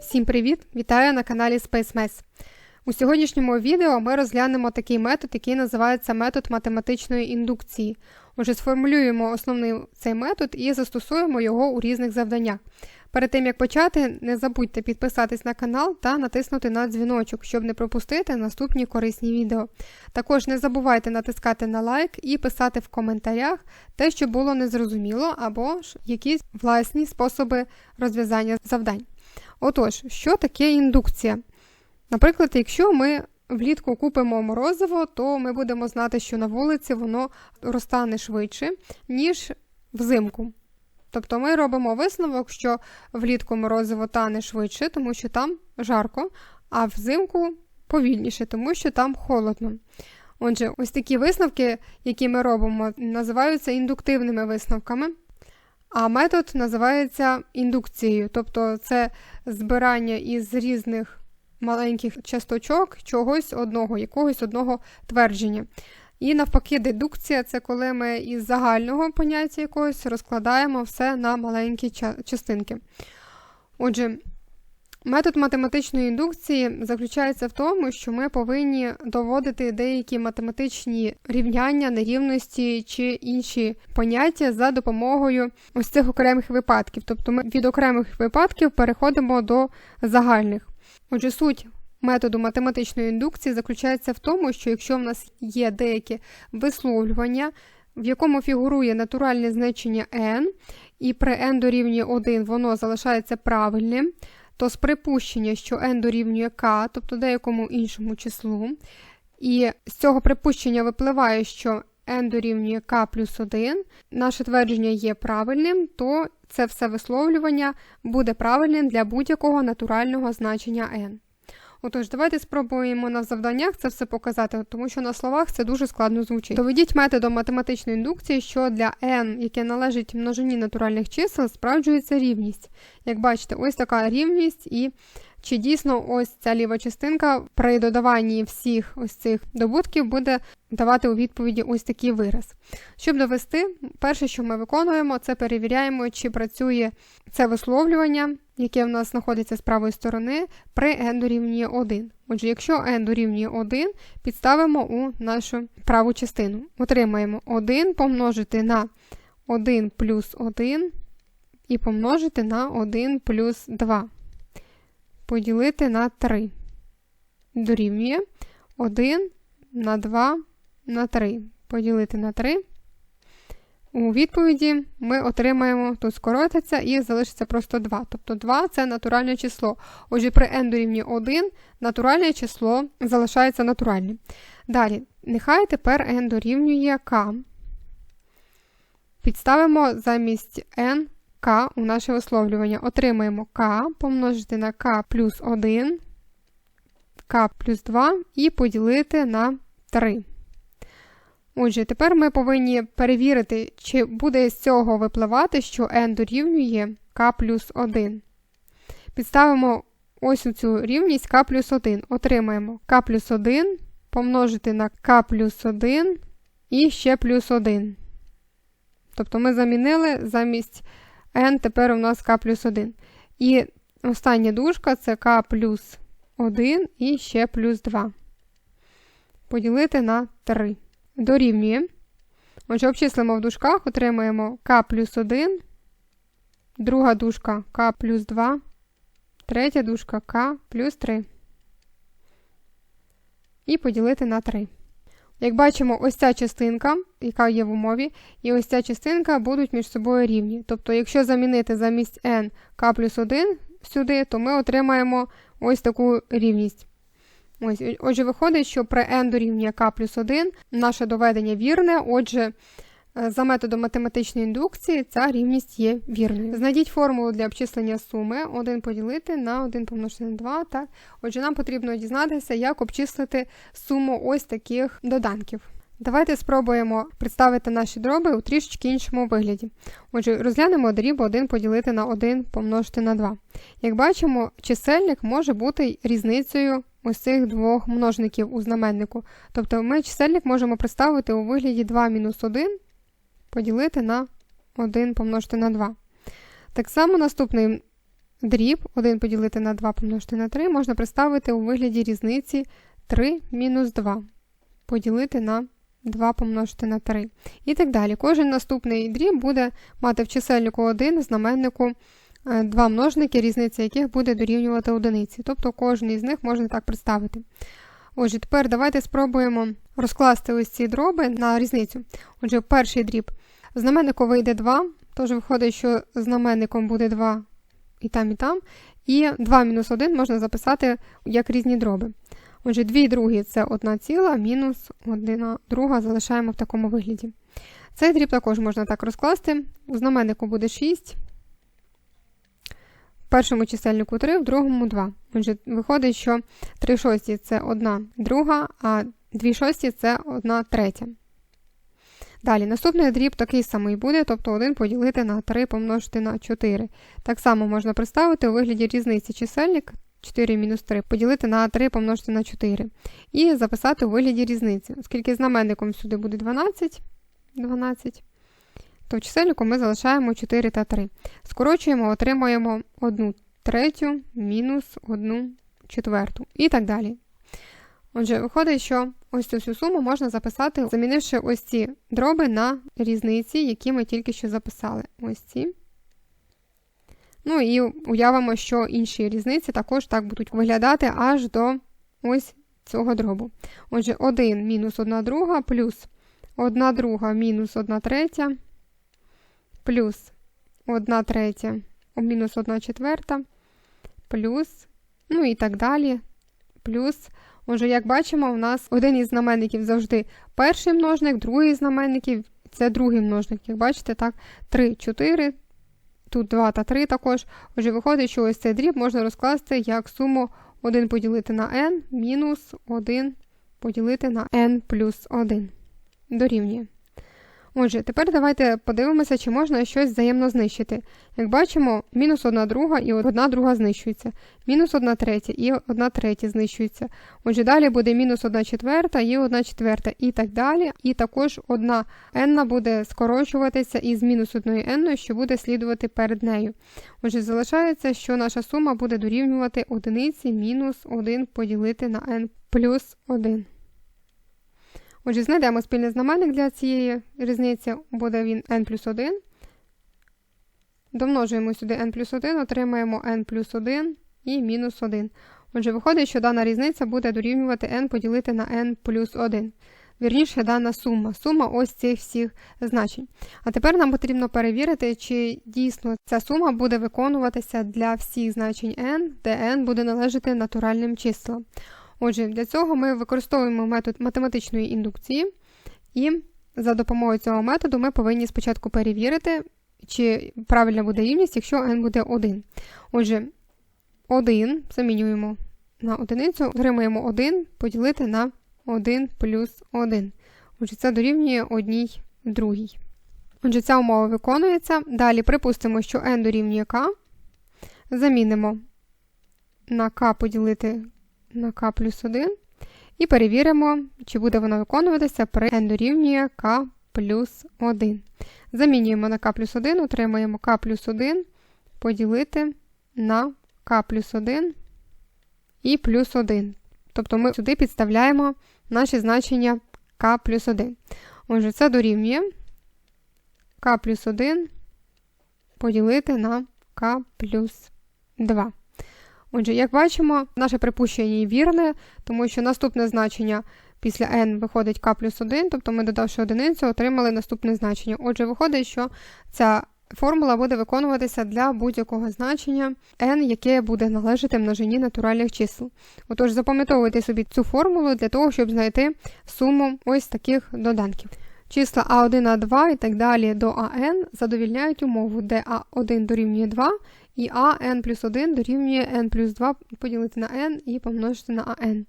Всім привіт! Вітаю на каналі SpaceMess. У сьогоднішньому відео ми розглянемо такий метод, який називається метод математичної індукції. Отже, сформулюємо основний цей метод і застосуємо його у різних завданнях. Перед тим як почати, не забудьте підписатись на канал та натиснути на дзвіночок, щоб не пропустити наступні корисні відео. Також не забувайте натискати на лайк і писати в коментарях те, що було незрозуміло, або ж якісь власні способи розв'язання завдань. Отож, що таке індукція? Наприклад, якщо ми влітку купимо морозиво, то ми будемо знати, що на вулиці воно розтане швидше, ніж взимку. Тобто ми робимо висновок, що влітку морозиво тане швидше, тому що там жарко, а взимку повільніше, тому що там холодно. Отже, ось такі висновки, які ми робимо, називаються індуктивними висновками. А метод називається індукцією, тобто це збирання із різних маленьких часточок чогось одного, якогось одного твердження. І навпаки, дедукція це коли ми із загального поняття якогось розкладаємо все на маленькі частинки. Отже, метод математичної індукції заключається в тому, що ми повинні доводити деякі математичні рівняння, нерівності чи інші поняття за допомогою ось цих окремих випадків. Тобто ми від окремих випадків переходимо до загальних. Отже, суть методу математичної індукції заключається в тому, що якщо в нас є деякі висловлювання, в якому фігурує натуральне значення n, і при n дорівнює 1 воно залишається правильним, то з припущення, що n дорівнює k, тобто деякому іншому числу, і з цього припущення випливає, що n дорівнює k плюс 1, наше твердження є правильним, то це все висловлювання буде правильним для будь-якого натурального значення n. Отож, давайте спробуємо на завданнях це все показати, тому що на словах це дуже складно звучить. Доведіть методом математичної індукції, що для n, яке належить множині натуральних чисел, справджується рівність. Як бачите, ось така рівність, і чи дійсно ось ця ліва частинка при додаванні всіх ось цих добутків буде давати у відповіді ось такий вираз. Щоб довести, перше, що ми виконуємо, це перевіряємо, чи працює це висловлювання, яке в нас знаходиться з правої сторони, при n дорівнює 1. Отже, якщо n дорівнює 1, підставимо у нашу праву частину. Отримаємо 1 помножити на 1 плюс 1 і помножити на 1 плюс 2 поділити на 3. Дорівнює 1 на 2 на 3. Поділити на 3. У відповіді ми отримаємо, тут скоротиться і залишиться просто 2. Тобто 2 це натуральне число. Отже, при n дорівнює 1 натуральне число залишається натуральним. Далі, нехай тепер n дорівнює k. Підставимо замість n k у наше висловлювання. Отримаємо k помножити на k плюс 1, k плюс 2 і поділити на 3. Отже, тепер ми повинні перевірити, чи буде з цього випливати, що n дорівнює k плюс 1. Підставимо ось у цю рівність k плюс 1. Отримаємо k плюс 1 помножити на k плюс 1 і ще плюс 1. Тобто ми замінили замість n тепер у нас k плюс 1. І остання дужка це k плюс 1 і ще плюс 2. Поділити на 3. Дорівнює. Отже, обчислимо в дужках, отримаємо k плюс 1, друга дужка k плюс 2, третя дужка k плюс 3. І поділити на 3. Як бачимо, ось ця частинка, яка є в умові, і ось ця частинка будуть між собою рівні. Тобто, якщо замінити замість n k плюс 1 сюди, то ми отримаємо ось таку рівність. Ось, Отже, виходить, що при n дорівнює k плюс 1 наше доведення вірне, отже, за методом математичної індукції ця рівність є вірною. Знайдіть формулу для обчислення суми 1 поділити на 1 помножити на 2. Так? Отже, нам потрібно дізнатися, як обчислити суму ось таких доданків. Давайте спробуємо представити наші дроби у трішечки іншому вигляді. Отже, розглянемо дріб 1 поділити на 1 помножити на 2. Як бачимо, чисельник може бути різницею ось цих двох множників у знаменнику. Тобто ми чисельник можемо представити у вигляді 2 мінус 1 поділити на 1 помножити на 2. Так само наступний дріб 1 поділити на 2 помножити на 3 можна представити у вигляді різниці 3 мінус 2 поділити на 2 помножити на 3. І так далі. Кожен наступний дріб буде мати в чисельнику 1, знаменнику е, два множники, різниця яких буде дорівнювати одиниці. Тобто кожен із них можна так представити. Отже, тепер давайте спробуємо розкласти ось ці дроби на різницю. Отже, перший дріб. Знаменнику вийде 2, тож виходить, що знаменником буде 2 і там, і там. І 2 мінус 1 можна записати як різні дроби. Отже, 2 другі це 1 ціла, мінус 1 друга залишаємо в такому вигляді. Цей дріб також можна так розкласти. У знаменнику буде 6, в першому чисельнику 3, в другому 2. Отже, виходить, що 3 шості це 1 друга, а 2 шості це 1 третя. Далі, наступний дріб такий самий буде, тобто 1 поділити на 3 помножити на 4. Так само можна представити у вигляді різниці чисельник 4 мінус 3 поділити на 3 помножити на 4. І записати у вигляді різниці. Оскільки знаменником сюди буде 12, 12 то чисельнику ми залишаємо 4 та 3. Скорочуємо, отримуємо 1 третю мінус 1 четверту і так далі. Отже, виходить, що ось цю всю суму можна записати, замінивши ось ці дроби на різниці, які ми тільки що записали. Ось ці. Ну і уявимо, що інші різниці також так будуть виглядати аж до ось цього дробу. Отже, 1 мінус 1 друга плюс 1 друга мінус 1 третя, плюс 1 третя мінус 1 четверта, плюс, ну і так далі, плюс. Отже, як бачимо, у нас один із знаменників завжди перший множник, другий із знаменників це другий множник. Як бачите, так, 3, 4, тут 2 та 3 також. Отже, виходить, що ось цей дріб можна розкласти як суму 1 поділити на n мінус 1 поділити на n плюс 1. Дорівнює. Отже, тепер давайте подивимося, чи можна щось взаємно знищити. Як бачимо, мінус 1 друга і 1 друга знищується. Мінус 1 третя і 1 третя знищується. Отже, далі буде мінус 1 четверта і 1 четверта і так далі. І також 1 n буде скорочуватися із мінус 1 n, що буде слідувати перед нею. Отже, залишається, що наша сума буде дорівнювати 1 мінус 1 поділити на n плюс 1. Отже, знайдемо спільний знаменник для цієї різниці, буде він n плюс 1. Домножуємо сюди n плюс 1, отримаємо n плюс 1 і мінус 1. Отже, виходить, що дана різниця буде дорівнювати n поділити на n плюс 1. Вірніше, дана сума. Сума ось цих всіх значень. А тепер нам потрібно перевірити, чи дійсно ця сума буде виконуватися для всіх значень n, де n буде належати натуральним числам. Отже, для цього ми використовуємо метод математичної індукції, і за допомогою цього методу ми повинні спочатку перевірити, чи правильна буде рівність, якщо n буде 1. Отже, 1 замінюємо на одиницю, отримаємо 1 поділити на 1 плюс 1. Отже, це дорівнює 1 другій. Отже, ця умова виконується. Далі припустимо, що n дорівнює k. Замінимо на k поділити на k плюс 1 і перевіримо, чи буде воно виконуватися при n дорівнює k плюс 1. Замінюємо на k плюс 1, отримаємо k плюс 1 поділити на k плюс 1 і плюс 1. Тобто ми сюди підставляємо наші значення k плюс 1. Отже, це дорівнює k плюс 1 поділити на k плюс 2. Отже, як бачимо, наше припущення вірне, тому що наступне значення після n виходить k плюс 1, тобто ми, додавши одиницю, отримали наступне значення. Отже, виходить, що ця формула буде виконуватися для будь-якого значення n, яке буде належати множині натуральних чисел. Отож, запам'ятовуйте собі цю формулу для того, щоб знайти суму ось таких доданків. Числа А1, А2 і так далі до АН задовільняють умову, де А1 дорівнює 2 і а n плюс 1 дорівнює n плюс 2 поділити на n і помножити на ан.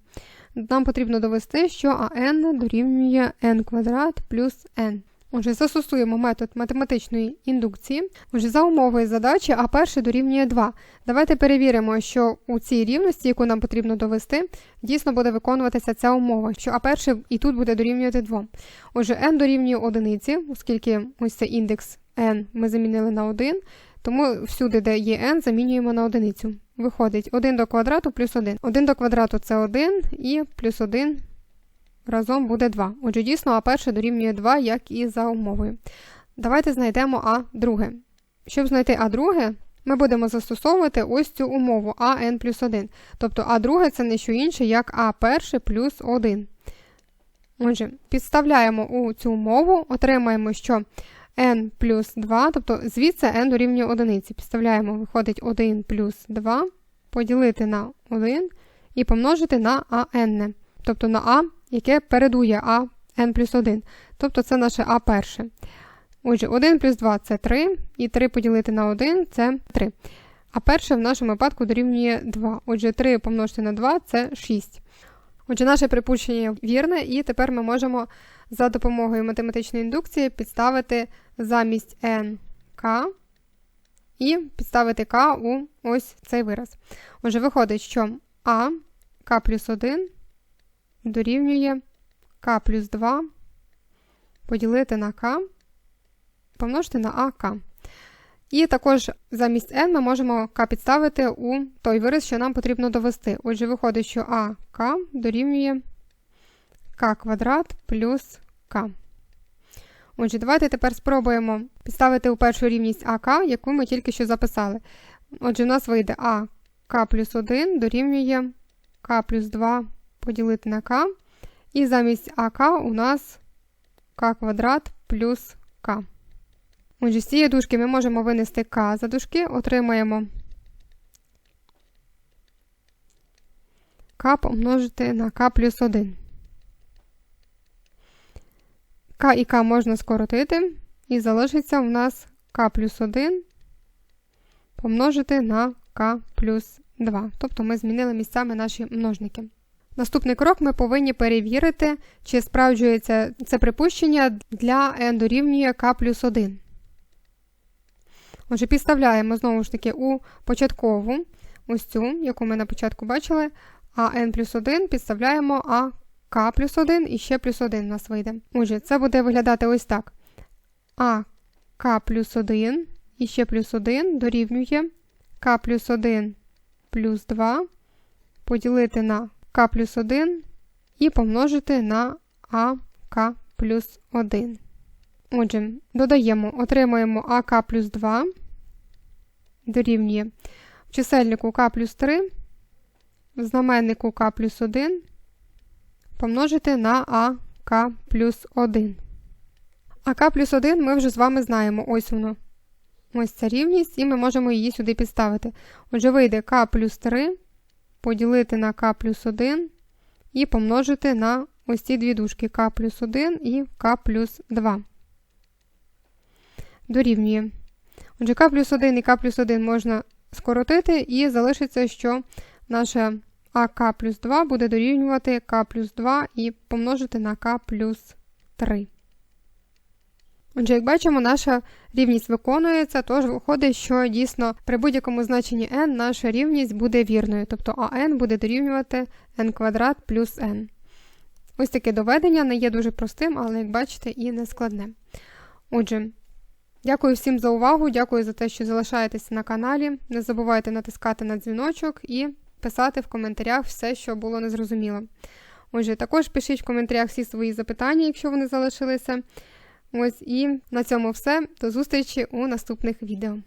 Нам потрібно довести, що ан дорівнює n квадрат плюс n. Отже, застосуємо метод математичної індукції. Отже, за умовою задачі а перше дорівнює 2. Давайте перевіримо, що у цій рівності, яку нам потрібно довести, дійсно буде виконуватися ця умова, що а перше і тут буде дорівнювати 2. Отже, n дорівнює 1, оскільки ось цей індекс n ми замінили на 1, тому всюди, де є n, замінюємо на одиницю. Виходить 1 до квадрату плюс 1. 1 до квадрату це 1 і плюс 1 разом буде 2. Отже, дійсно, а перше дорівнює 2, як і за умовою. Давайте знайдемо а друге. Щоб знайти а друге, ми будемо застосовувати ось цю умову а плюс 1. Тобто а друге це не що інше, як а перше плюс 1. Отже, підставляємо у цю умову, отримаємо, що n плюс 2, тобто звідси n дорівнює 1. Підставляємо, виходить 1 плюс 2, поділити на 1 і помножити на АН, тобто на А, яке передує А n плюс 1. Тобто це наше А перше. Отже, 1 плюс 2 це 3, і 3 поділити на 1 це 3. А перше в нашому випадку дорівнює 2. Отже, 3 помножити на 2 це 6. Отже, наше припущення вірне, і тепер ми можемо за допомогою математичної індукції підставити замість k і підставити k у ось цей вираз. Отже, виходить, що а k плюс 1 дорівнює k плюс 2 поділити на k, помножити на АК. І також замість n ми можемо k підставити у той вираз, що нам потрібно довести. Отже, виходить, що АК дорівнює k квадрат плюс k. Отже, давайте тепер спробуємо підставити у першу рівність АК, яку ми тільки що записали. Отже, у нас вийде АК плюс 1 дорівнює k плюс 2 поділити на k. І замість АК у нас k квадрат плюс k. Отже, з цієї дужки ми можемо винести k за дужки, отримаємо k помножити на k плюс 1. К і К можна скоротити, і залишиться у нас К плюс 1 помножити на К плюс 2. Тобто ми змінили місцями наші множники. Наступний крок ми повинні перевірити, чи справджується це припущення для n дорівнює К плюс 1. Отже, підставляємо знову ж таки у початкову, ось цю, яку ми на початку бачили, а n плюс 1 підставляємо а К плюс 1 і ще плюс 1 у нас вийде. Отже, це буде виглядати ось так. А К плюс 1 і ще плюс 1 дорівнює К плюс 1 плюс 2 поділити на К плюс 1 і помножити на АК плюс 1. Отже, додаємо, отримуємо АК плюс 2 дорівнює в чисельнику К плюс 3, в знаменнику К плюс 1 помножити на АК плюс 1. АК плюс 1 ми вже з вами знаємо. Ось воно. Ось ця рівність, і ми можемо її сюди підставити. Отже, вийде К плюс 3 поділити на К плюс 1 і помножити на ось ці дві дужки К плюс 1 і К плюс 2. Дорівнює. Отже, К плюс 1 і К плюс 1 можна скоротити, і залишиться, що наша а k плюс 2 буде дорівнювати k плюс 2 і помножити на k плюс 3. Отже, як бачимо, наша рівність виконується, тож виходить, що дійсно при будь-якому значенні n наша рівність буде вірною, тобто АН буде дорівнювати n квадрат плюс n. Ось таке доведення не є дуже простим, але, як бачите, і не складне. Отже, дякую всім за увагу, дякую за те, що залишаєтеся на каналі. Не забувайте натискати на дзвіночок і писати в коментарях все, що було незрозуміло. Отже, також пишіть в коментарях всі свої запитання, якщо вони залишилися. Ось і на цьому все. До зустрічі у наступних відео.